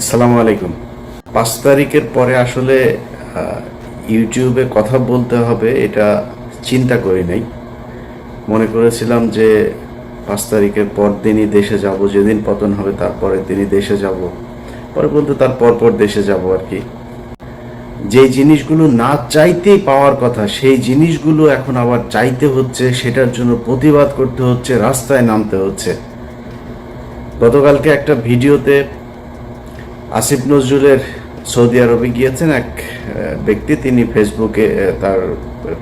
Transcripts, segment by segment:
আসসালামু আলাইকুম। পাঁচ তারিখের পরে আসলে ইউটিউবে কথা বলতে হবে, এটা চিন্তা করি নাই। মনে করেছিলাম যে পাঁচ তারিখের পর দিনই দেশে যাব, যেদিন পতন হবে তারপরের দিনই দেশে যাব। পরে বলতে তার পরপর দেশে যাব আর কি। যে জিনিসগুলো না চাইতেই পাওয়ার কথা, সেই জিনিসগুলো এখন আবার চাইতে হচ্ছে, সেটার জন্য প্রতিবাদ করতে হচ্ছে, রাস্তায় নামতে হচ্ছে। গতকালকে একটা ভিডিওতে আসিফ নজরুলের সৌদি আরবে গিয়েছেন এক ব্যক্তি। তিনি ফেসবুকে তার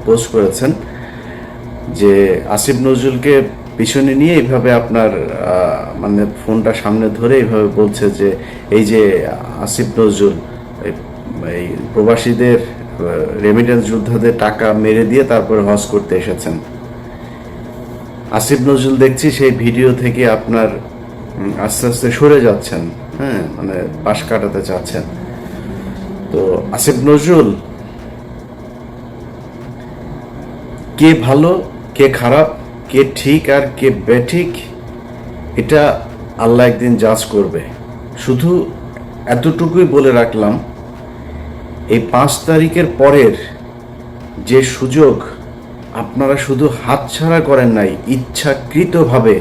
পোস্ট করেছেন যে আসিফ নজরুলকে পিছনে নিয়ে এইভাবে আপনার মানে ফোনটা সামনে ধরে এইভাবে বলছে যে এই যে আসিফ নজরুল, এই- প্রবাসীদের রেমিটেন্স যোদ্ধাদের টাকা মেরে দিয়ে তারপরে হজ করতে এসেছেন। আসিফ নজরুল দেখছি সেই ভিডিও থেকে আপনার আস্তে আস্তে সরে যাচ্ছেন। হ্যাঁ মানে পাশ কাটাতে চাচ্ছেন। তো আসিফ নজরুল, কে ভালো, কে খারাপ, কে ঠিক আর কে বেঠিক, এটা আল্লাহ একদিন জাজ করবে। শুধু এতটুকুই বলে রাখলাম, এই পাঁচ তারিখের পরের যে সুযোগ আপনারা শুধু হাতছাড়া করেন নাই, ইচ্ছাকৃতভাবে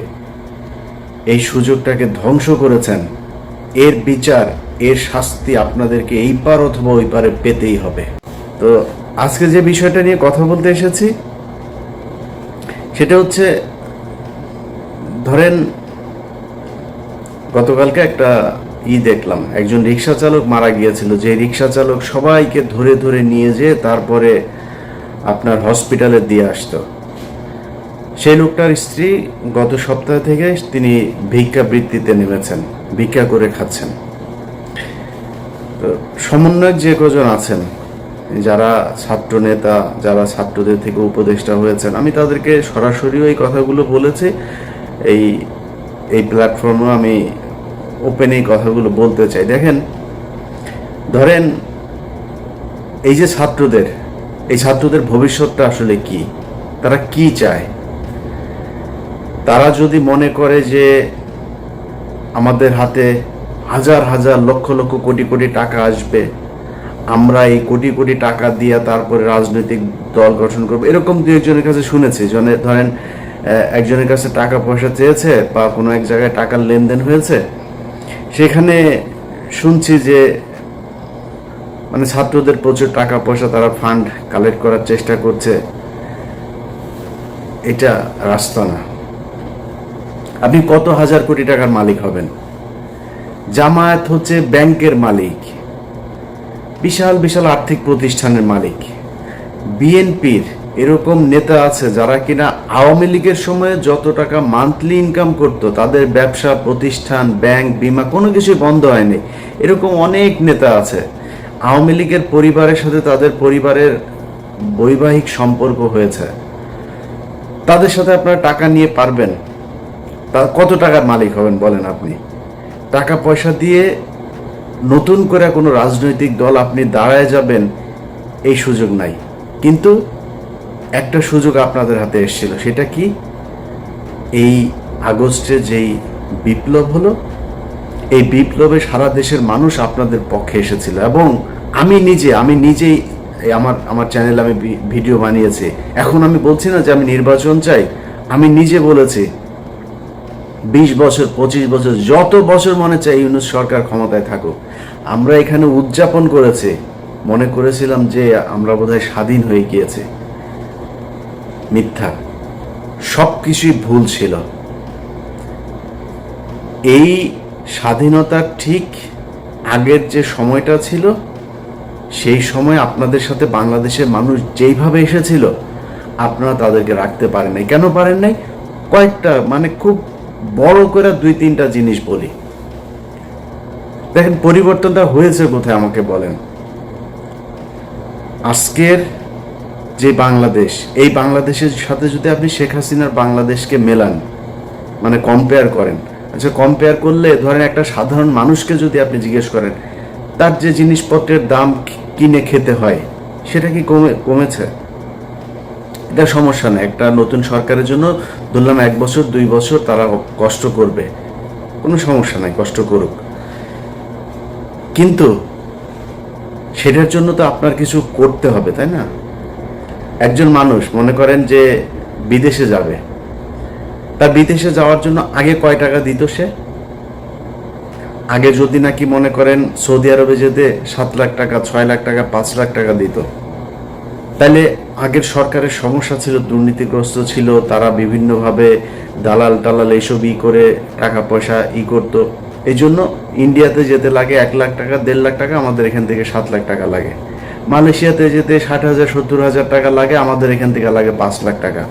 এই সুযোগটাকে ধ্বংস করেছেন। এর বিচার, এর শাস্তি আপনাদেরকে এই পার অথবা ওই পারে পেতেই হবে। তো আজকে যে বিষয়টা নিয়ে কথা বলতে এসেছি, সেটা হচ্ছে, ধরেন, গতকালকে একটা ই দেখলাম, একজন রিক্সা চালক মারা গিয়েছিল, যে রিক্সা চালক সবাইকে ধরে ধরে নিয়ে যেয়ে তারপরে আপনার হসপিটালে দিয়ে আসতো। সেই লোকটার স্ত্রী গত সপ্তাহ থেকে তিনি ভিক্ষা বৃত্তিতে নেমেছেন। ভিক্ষা করে খাচ্ছেন। সমন্বয়ক যে কজন আছেন, যারা ছাত্র নেতা, যারা ছাত্রদের থেকে উপদেষ্টা হয়েছেন, আমি তাদেরকে সরাসরিও এই কথাগুলো বলেছি। এই এই প্ল্যাটফর্মে আমি ওপেন এই কথাগুলো বলতে চাই। দেখেন, ধরেন এই যে ছাত্রদের, এই ছাত্রদের ভবিষ্যৎটা আসলে কি? তারা কি চায়? তারা যদি মনে করে যে আমাদের হাতে হাজার হাজার লক্ষ লক্ষ কোটি কোটি টাকা আসবে। আমরা এই কোটি কোটি টাকা দিয়ে তারপরে রাজনৈতিক দল গঠন করব। এরকম দু একজনের কাছে শুনেছি। জনে ধরেন একজনের কাছে টাকা পয়সা চেয়েছে বা কোনো এক জায়গায় টাকার লেনদেন হয়েছে। সেখানে শুনছি যে মানে ছাত্রদের প্রচুর টাকা পয়সা তারা ফান্ড কালেক্ট করার চেষ্টা করছে। এটা রাস্তা না। আপনি কত হাজার কোটি টাকার মালিক হবেন? জামায়াত হচ্ছে ব্যাংকের মালিক। বিশাল বিশাল আর্থিক প্রতিষ্ঠানের মালিক। বিএনপির এরকম নেতা আছে যারা কিনা আওয়ামী লীগের সময়ে যত টাকা মান্থলি ইনকাম করতো, তাদের ব্যবসা, প্রতিষ্ঠান, ব্যাংক, বিমা কোনো কিছুই বন্ধ হয়নি। এরকম অনেক নেতা আছে। আওয়ামী লীগের পরিবারের সাথে তাদের পরিবারের বৈবাহিক সম্পর্ক হয়েছে। তাদের সাথে আপনারা টাকা নিয়ে পারবেন। তা কত টাকার মালিক হবেন বলেন আপনি? টাকা পয়সা দিয়ে নতুন করে কোনো রাজনৈতিক দল আপনি দাঁড়ায় যাবেন, এই সুযোগ নাই। কিন্তু একটা সুযোগ আপনাদের হাতে এসেছিল, সেটা কি? এই আগস্টে যেই বিপ্লব হলো, এই বিপ্লবে সারা দেশের মানুষ আপনাদের পক্ষে এসেছিল এবং আমি নিজে, আমি নিজেই আমার আমার চ্যানেলে আমি ভিডিও বানিয়েছি। এখন আমি বলছি না যে আমি নির্বাচন চাই, আমি নিজে বলেছি বিশ বছর, পঁচিশ বছর, যত বছর মনে চাই ইউনুস সরকার ক্ষমতায় থাকুক, আমরা এখানে উদযাপন করেছি, মনে করেছিলাম যে আমরা বোধহয় স্বাধীন হয়ে গিয়েছে। মিথ্যা। সব কিছুই ভুল ছিল। এই স্বাধীনতার ঠিক আগের যে সময়টা ছিল, সেই সময় আপনাদের সাথে বাংলাদেশের মানুষ যেইভাবে এসেছিল, আপনারা তাদেরকে রাখতে পারেন নাই। কেন পারেন নাই? কয়েকটা মানে খুব বড় করে দুই তিনটা জিনিস বলি। দেখেন, পরিবর্তনটা হয়েছে কোথায় আমাকে বলেন। আজকের যে বাংলাদেশ, এই বাংলাদেশের সাথে যদি আপনি শেখ হাসিনার বাংলাদেশকে মেলান মানে কম্পেয়ার করেন আচ্ছা কম্পেয়ার করলে ধরেন একটা সাধারণ মানুষকে যদি আপনি জিজ্ঞেস করেন, তার যে জিনিসপত্রের দাম কিনে খেতে হয়, সেটা কি কমে কমেছে? এটা সমস্যা না, একটা নতুন সরকারের জন্য ধরলাম এক বছর, দুই বছর তারা কষ্ট করবে। কোনো সমস্যা নাই, কষ্ট করুক। কিন্তু সেটার জন্য তো আপনার কিছু করতে হবে, তাই না? একজন মানুষ মনে করেন যে বিদেশে যাবে। তা বিদেশে যাওয়ার জন্য আগে কয় টাকা দিত সে? আগে যদি নাকি মনে করেন সৌদি আরবে যেতে সাত লাখ টাকা, ছয় লাখ টাকা, পাঁচ লাখ টাকা দিত। তাহলে আগের সরকারের সমস্যা ছিল, দুর্নীতিগ্রস্ত ছিল, তারা বিভিন্নভাবে দালাল টালাল এইসব ই করে টাকা পয়সা ই করতো। এই জন্য ইন্ডিয়াতে যেতে লাগে এক লাখ টাকা, দেড় লাখ টাকা, আমাদের এখান থেকে সাত লাখ টাকা লাগে। মালয়েশিয়াতে যেতে ষাট হাজার, সত্তর হাজার টাকা লাগে, আমাদের এখান থেকে লাগে পাঁচ লাখ টাকা।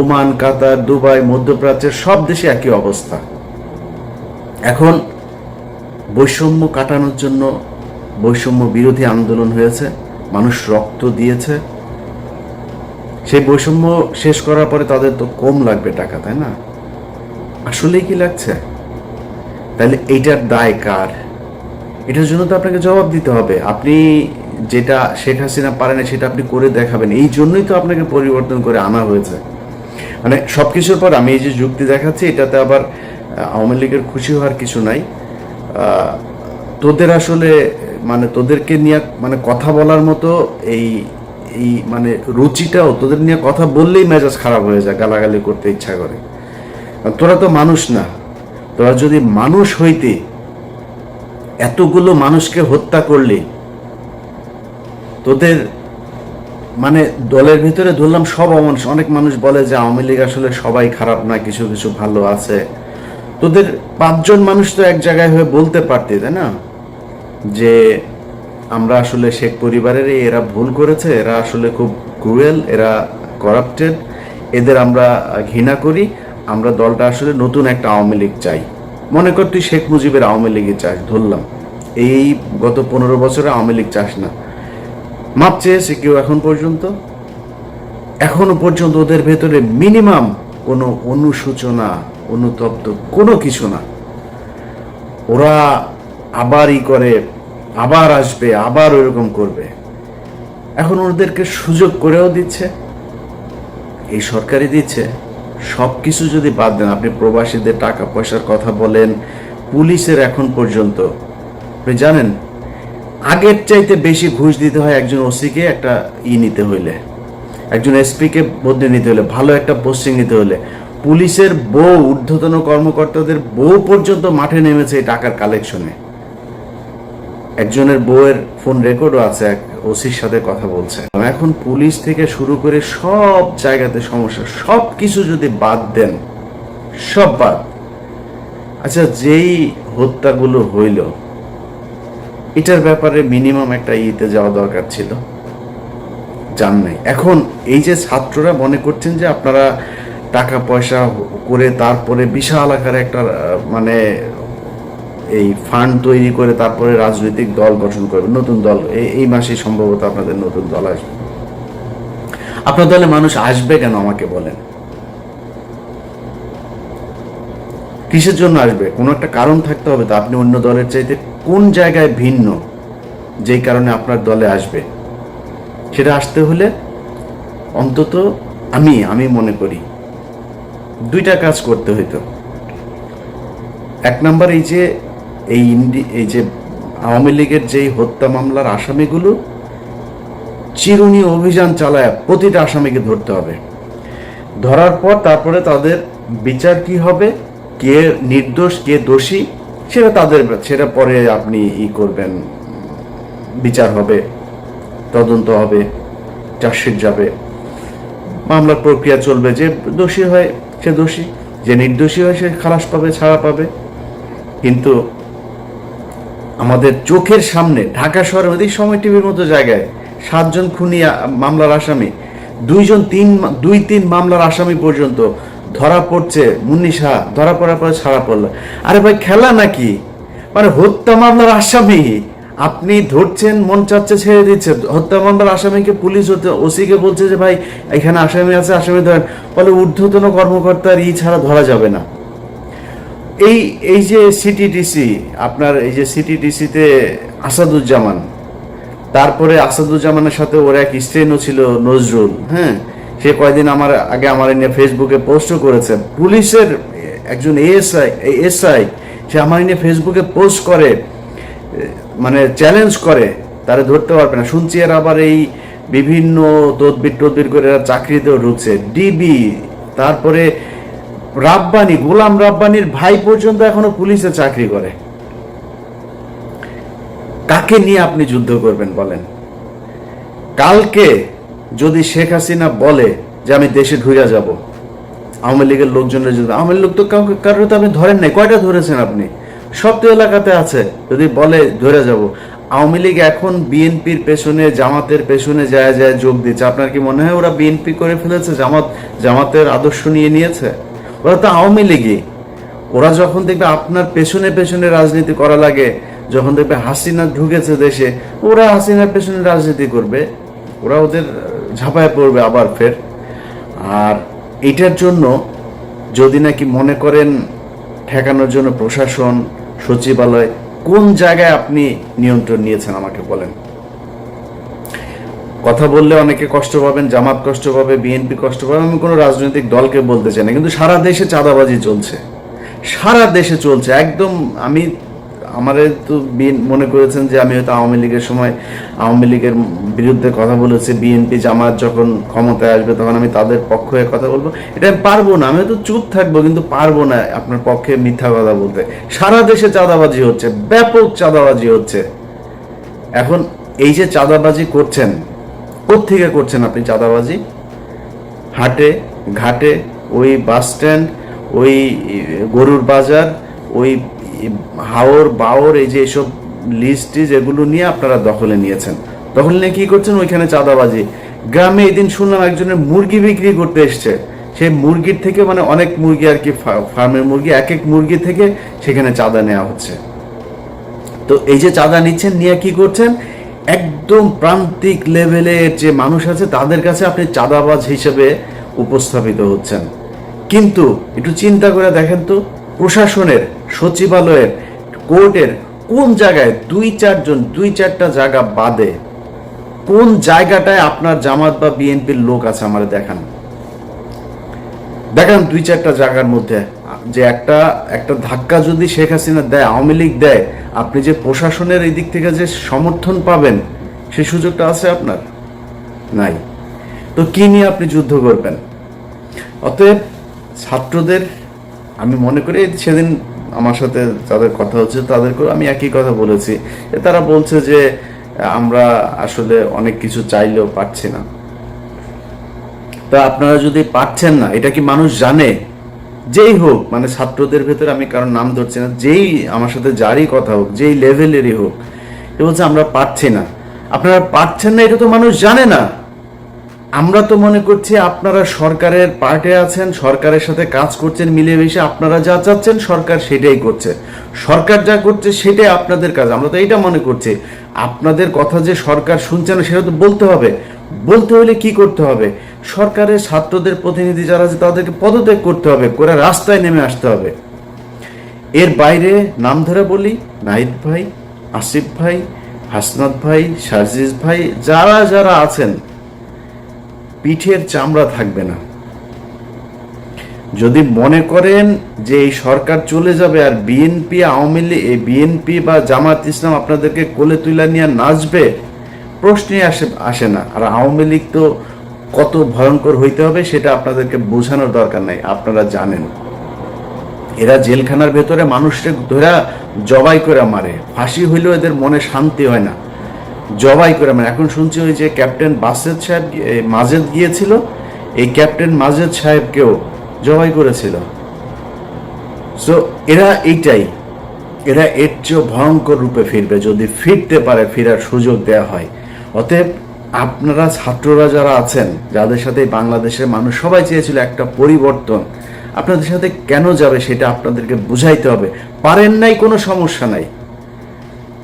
ওমান, কাতার, দুবাই, মধ্যপ্রাচ্যের সব দেশে একই অবস্থা। এখন বৈষম্য কাটানোর জন্য বৈষম্য বিরোধী আন্দোলন হয়েছে, মানুষ রক্ত দিয়েছে। সেই বৈষম্য শেষ করার পরে তাদের তো কম লাগবে টাকা, তাই না? আসলেই কি লাগছে? তাহলে এইটার দায় কার? এটার জন্য তো আপনাকে জবাব দিতে হবে। আপনি যেটা শেখ হাসিনা পারেন সেটা আপনি করে দেখাবেন। এই জন্যই তো আপনাকে পরিবর্তন করে আনা হয়েছে। মানে সব কিছুর পর আমি এই যে যুক্তি দেখাচ্ছি, এটাতে আবার আওয়ামী লীগের খুশি হওয়ার কিছু নাই। তোদের আসলে মানে তোদেরকে নিয়ে মানে কথা বলার মতো এই এই মানে রুচিটাও তোদের নিয়ে কথা বললেই মেজাজ খারাপ হয়ে যায়, গালাগালি করতে ইচ্ছা করে। তোরা তো মানুষ না। তোরা যদি মানুষ হইতে এতগুলো মানুষকে হত্যা করলি, তোদের মানে দলের ভিতরে ধরলাম সব অমানুষ অনেক মানুষ বলে যে আওয়ামী লীগ আসলে সবাই খারাপ না, কিছু কিছু ভালো আছে। তোদের পাঁচজন মানুষ তো এক জায়গায় হয়ে বলতে পারতে, তাই না? যে আমরা আসলে শেখ পরিবারের এরা ভুল করেছে, এরা আসলে খুব ক্রুয়েল এরা করাপ্টেড এদের আমরা ঘৃণা করি, আমরা দলটা আসলে নতুন একটা আওয়ামী লীগ চাই। মনে কর তুই শেখ মুজিবের আওয়ামী লীগে চাস, ধরলাম। এই গত পনেরো বছরে আওয়ামী লীগ চাস না। মাপ চেয়েছে কেউ এখন পর্যন্ত? এখনও পর্যন্ত ওদের ভেতরে মিনিমাম কোনো অনুসূচনা অনুতপ্ত কোনো কিছু না। ওরা আবারই করে আবার আসবে, আবার ওইরকম করবে। এখন ওদেরকে সুযোগ করেও দিচ্ছে, এই সরকারই দিচ্ছে। সব কিছু যদি বাদ দেন, আপনি প্রবাসীদের টাকা পয়সার কথা বলেন, পুলিশের এখন পর্যন্ত। আপনি জানেন, আগের চাইতে বেশি ঘুষ দিতে হয় একজন ওসিকে একটা ই নিতে হইলে, একজন এসপিকে বদলে নিতে হলে ভালো একটা পোস্টিং নিতে হলে পুলিশের বউ, ঊর্ধ্বতন কর্মকর্তাদের বউ পর্যন্ত মাঠে নেমেছে এই টাকার কালেকশনে। একজনের বউয়ের ফোন রেকর্ডও আছে, এক ওসির সাথে কথা বলছে। এখন পুলিশ থেকে শুরু করে সব জায়গাতে সমস্যা সব কিছু যদি বাদ দেন, সব বাদ। আচ্ছা যেই হত্যাগুলো হইল, এটার ব্যাপারে মিনিমাম একটা ইতে যাওয়া দরকার ছিল। জান নাই। এখন এই যে ছাত্ররা মনে করছেন যে আপনারা টাকা পয়সা করে তারপরে বিশাল আকারে একটা মানে এই ফান্ড তৈরি করে তারপরে রাজনৈতিক দল গঠন করবে, নতুন দল। এই- মাসেই সম্ভবত আপনাদের নতুন দল আসবে। আপনার দলে মানুষ আসবে কেন আমাকে বলেন? কিসের জন্য আসবে? কোনো একটা কারণ থাকতে হবে তো। আপনি অন্য দলের চাইতে কোন জায়গায় ভিন্ন যেই কারণে আপনার দলে আসবে? সেটা আসতে হলে অন্তত আমি আমি মনে করি, দুইটা কাজ করতে হইতো। এক নম্বর এই যে এই ইন্ডি, এই যে আওয়ামী লীগের যেই হত্যা মামলার আসামিগুলো, চিরুনি অভিযান চালায়, প্রতিটা আসামিকে ধরতে হবে। ধরার পর তারপরে তাদের বিচার কি হবে, কে নির্দোষ, কে দোষী, সেটা তাদের, সেটা পরে আপনি ই করবেন। বিচার হবে, তদন্ত হবে, চার্জশিট যাবে। মামলার প্রক্রিয়া চলবে, যে দোষী হয় সে দোষী, যে নির্দোষী হয় সে খালাস পাবে, ছাড়া পাবে। কিন্তু আমাদের চোখের সামনে ঢাকা শহরের মধ্যে সময় টিভির মতো জায়গায় সাতজন খুনি মামলার আসামি, দুইজন তিন দুই তিন মামলার আসামি পর্যন্ত ধরা পড়ছে, মুন্নি শাহ ধরা পড়ার পরে ছাড়া পড়ল। আরে ভাই, খেলা নাকি? মানে হত্যা মামলার আসামি? আপনি ধরছেন, মন চাচ্ছে ছেড়ে দিচ্ছে হত্যা মামলার আসামিকে পুলিশ হতে ওসিকে বলছে যে, ভাই, এখানে আসামি আছে, আসামি ধরেন। ফলে ঊর্ধ্বতন কর্মকর্তার ই ছাড়া ধরা যাবে না। এই এই যে সিটিডিসি আপনার এই যে সিটিডিসিতে আসাদুজ্জামান, তারপরে আসাদুজ্জামানের সাথে ওর এক স্ট্রেনও ছিল নজরুল হ্যাঁ? সে কয়দিন আমার, আগে আমার নিয়ে ফেসবুকে পোস্টও করেছে। পুলিশের একজন এএসআই এসআই সে আমার নিয়ে ফেসবুকে পোস্ট করে মানে চ্যালেঞ্জ করে, তারা ধরতে পারবে না। শুনছি এর আবার এই বিভিন্ন তদবির টদবির করে চাকরিতেও ঢুকছে। ডিবি তারপরে রাব্বানি, গোলাম রাব্বানির ভাই পর্যন্ত এখনও পুলিশে চাকরি করে। কাকে নিয়ে আপনি যুদ্ধ করবেন বলেন? কালকে যদি শেখ হাসিনা বলে যে আমি দেশে ঢুকে যাব, আওয়ামী লীগের লোকজনের যদি আওয়ামী লীগ তো কাউকে কারোর তো আপনি ধরেন নাই। কয়টা ধরেছেন আপনি? সব তো এলাকাতে আছে। যদি বলে ধরে যাব, আওয়ামী লীগ এখন বিএনপির পেছনে, জামাতের পেছনে যায় যায় যোগ দিচ্ছে আপনার কি মনে হয় ওরা বিএনপি করে ফেলেছে? জামাত জামাতের আদর্শ নিয়ে নিয়েছে? ওরা তো আওয়ামী লীগই। ওরা যখন দেখবে আপনার পেছনে পেছনে রাজনীতি করা লাগে, যখন দেখবে হাসিনা ঢুকেছে দেশে, ওরা হাসিনার পেছনে রাজনীতি করবে। ওরা ওদের ঝাঁপায় পড়বে আবার ফের। আর এটার জন্য যদি নাকি মনে করেন ঠেকানোর জন্য প্রশাসন, সচিবালয়, কোন জায়গায় আপনি নিয়ন্ত্রণ নিয়েছেন আমাকে বলেন? কথা বললে অনেকে কষ্ট পাবেন, জামাত কষ্ট পাবে, বিএনপি কষ্ট পাবে, আমি কোনো রাজনৈতিক দলকে বলতে চাই না। কিন্তু সারা দেশে চাঁদাবাজি চলছে। সারা দেশে চলছে। একদম আমি, আমারে তো মনে করেছেন যে আমি হয়তো আওয়ামী লীগের সময় আওয়ামী লীগের বিরুদ্ধে কথা বলেছি, বিএনপি জামাত যখন ক্ষমতায় আসবে তখন আমি তাদের পক্ষ হয়ে কথা বলব। এটা আমি পারব না, আমি হয়তো চুপ থাকব, কিন্তু পারব না আপনার পক্ষে মিথ্যা কথা বলতে। সারা দেশে চাঁদাবাজি হচ্ছে, ব্যাপক চাঁদাবাজি হচ্ছে। এখন এই যে চাঁদাবাজি করছেন কোত্থেকে করছেন আপনি চাঁদাবাজি? হাটে, ঘাটে, ওই বাস স্ট্যান্ড, ওই গরুর বাজার, ওই হাওর, বাওর, এই যে এসব লিস্ট এগুলো নিয়ে আপনারা দখলে নিয়েছেন। দখলে নিয়ে কি করছেন? ওইখানে চাঁদাবাজি। গ্রামে এই দিন শুনলাম একজনের মুরগি বিক্রি করতে এসছে। সেই মুরগির থেকে মানে অনেক মুরগি আর কি ফার্মের মুরগি, এক এক মুরগি থেকে সেখানে চাঁদা নেওয়া হচ্ছে। তো এই যে চাঁদা নিচ্ছেন, নিয়ে কি করছেন? একদম প্রান্তিক লেভেলের যে মানুষ আছে, তাদের কাছে আপনি চাঁদাবাজ হিসেবে উপস্থাপিত হচ্ছেন। কিন্তু একটু চিন্তা করে দেখেন তো, প্রশাসনের, সচিবালয়ের, কোর্টের কোন জায়গায় দুই চারজন, দুই চারটা জায়গা বাদে কোন জায়গাটায় আপনার জামাত বা বিএনপির লোক আছে আমার দেখান। দেখান দুই চারটা জায়গার মধ্যে, যে একটা একটা ধাক্কা যদি শেখ হাসিনা দেয়, আওয়ামী লীগ দেয়, আপনি যে প্রশাসনের এই দিক থেকে যে সমর্থন পাবেন সেই সুযোগটা আছে আপনার? নাই। তো কি নিয়ে আপনি যুদ্ধ করবেন? অতএব ছাত্রদের, আমি মনে করি সেদিন আমার সাথে যাদের কথা হচ্ছে, তাদেরকেও আমি একই কথা বলেছি। তারা বলছে যে, আমরা আসলে অনেক কিছু চাইলেও পাচ্ছি না। তা আপনারা যদি পাচ্ছেন না, এটা কি মানুষ জানে? যেই হোক মানে ছাত্রদের ভেতরে আমি কারণ নাম ধরছি না, যেই আমার সাথে যারই কথা হোক, যেই লেভেলেরই হোক, এ বলছে আমরা পাচ্ছি না। আপনারা পাচ্ছেন না, এটা তো মানুষ জানে না। আমরা তো মনে করছি আপনারা সরকারের পার্টে আছেন, সরকারের সাথে কাজ করছেন, মিলেমিশে আপনারা যা চাচ্ছেন, সরকার সেটাই করছে। সরকার যা করছে, সেটাই আপনাদের কাজ। আমরা তো এইটা মনে করছি। আপনাদের কথা যে সরকার শুনছে না, সেটা তো বলতে হবে। বলতে হলে কি করতে হবে? সরকারের ছাত্রদের প্রতিনিধি যারা আছে, তাদেরকে পদত্যাগ করতে হবে, করে রাস্তায় নেমে আসতে হবে। এর বাইরে নাম ধরে বলি, নাহিদ ভাই, আসিফ ভাই, হাসনাত ভাই সার্জিস ভাই, যারা যারা আছেন, পিঠের চামড়া থাকবে না। যদি মনে করেন যে এই সরকার চলে যাবে আর বিএনপি, আওয়ামী লীগ বিএনপি বা জামাত ইসলাম আপনাদেরকে কোলে তুলে নিয়ে নাচবে প্রশ্নই আসে আসে না। আর আওয়ামী লীগ তো কত ভয়ঙ্কর হইতে হবে সেটা আপনাদেরকে বোঝানোর দরকার নাই, আপনারা জানেন। এরা জেলখানার ভেতরে মানুষকে ধরা জবাই করে মারে। ফাঁসি হইলেও এদের মনে শান্তি হয় না। জবাই করে মানে এখন শুনছি ওই যে ক্যাপ্টেন বাসেদ সাহেব মাজেদ গিয়েছিল, এই ক্যাপ্টেন মাজেদ সাহেবকেও জবাই করেছিল। সো এরা এইটাই। এরা এর চেয়েও ভয়ঙ্কর রূপে ফিরবে। যদি ফিরতে পারে, ফেরার সুযোগ দেওয়া হয়। অতএব আপনারা ছাত্ররা যারা আছেন যাদের সাথে বাংলাদেশের মানুষ সবাই চেয়েছিল একটা পরিবর্তন আপনাদের সাথে কেন যাবে সেটা আপনাদেরকে বুঝাইতে হবে। পারেন নাই কোনো সমস্যা নাই।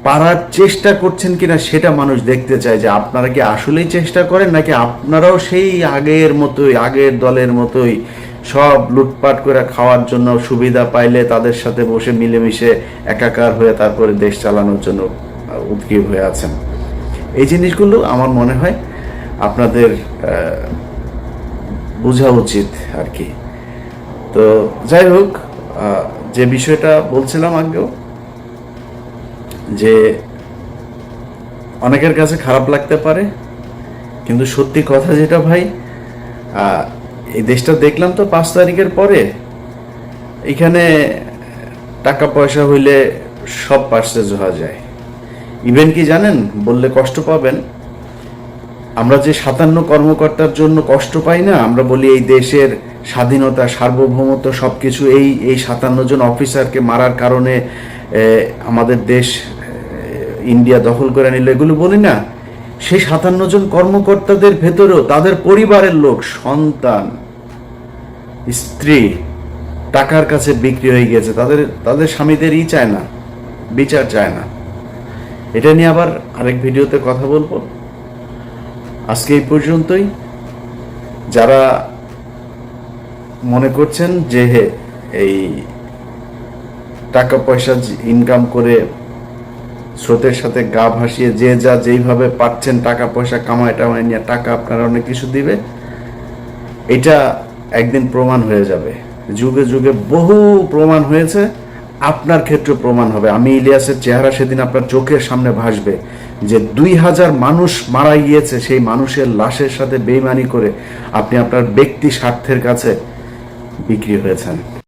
পারার চেষ্টা করছেন কিনা সেটা মানুষ দেখতে চায় যে আপনারা কি আসলেই চেষ্টা করেন নাকি আপনারাও সেই আগের মতোই আগের দলের মতোই সব লুটপাট করে খাওয়ার জন্য সুবিধা পাইলে তাদের সাথে বসে মিলেমিশে একাকার হয়ে তারপরে দেশ চালানোর জন্য আহ, উদ্গ্রীব হয়ে আছেন? এই জিনিসগুলো আমার মনে হয় আপনাদের বোঝা উচিত আর কি। তো যাই হোক যে বিষয়টা বলছিলাম আগেও, যে অনেকের কাছে খারাপ লাগতে পারে, কিন্তু সত্যি কথা যেটা ভাই এই দেশটা দেখলাম তো পাঁচ তারিখের পরে, এখানে টাকা পয়সা হইলে সব পার্সেজ হওয়া যায়। ইভেন কি জানেন? বললে কষ্ট পাবেন। আমরা যে সাতান্ন কর্মকর্তার জন্য কষ্ট পাই না, আমরা বলি এই দেশের স্বাধীনতা, সার্বভৌমত্ব সব কিছু এই এই সাতান্ন জন অফিসারকে মারার কারণে আমাদের দেশ ইন্ডিয়া দখল করে নিল। এগুলো বলি না, সেই সাতান্ন জন কর্মকর্তাদের ভেতরেও তাদের পরিবারের লোক, সন্তান, স্ত্রী টাকার কাছে বিক্রি হয়ে গেছে। তাদের তাদের স্বামীদেরই চায় না, বিচার চায় না। এটা নিয়ে আবার আরেক ভিডিওতে কথা বলব। আজকে এই পর্যন্তই। যারা মনে করছেন যে হে, এই টাকা পয়সা ইনকাম করে স্রোতের সাথে গা ভাসিয়ে যে যা যেইভাবে পাচ্ছেন টাকা পয়সা কামায় টামায় নিয়ে টাকা আপনারা অনেক কিছু দিবে এটা একদিন প্রমাণ হয়ে যাবে। যুগে যুগে বহু প্রমাণ হয়েছে। আপনার ক্ষেত্রে প্রমাণ হবে। আমি ইলিয়াসের চেহারা সেদিন আপনার চোখের সামনে ভাসবে যে দুই হাজার মানুষ মারা গিয়েছে সেই মানুষের লাশের সাথে বেইমানি করে আপনি আপনার ব্যক্তি স্বার্থের কাছে বিক্রি হয়েছেন।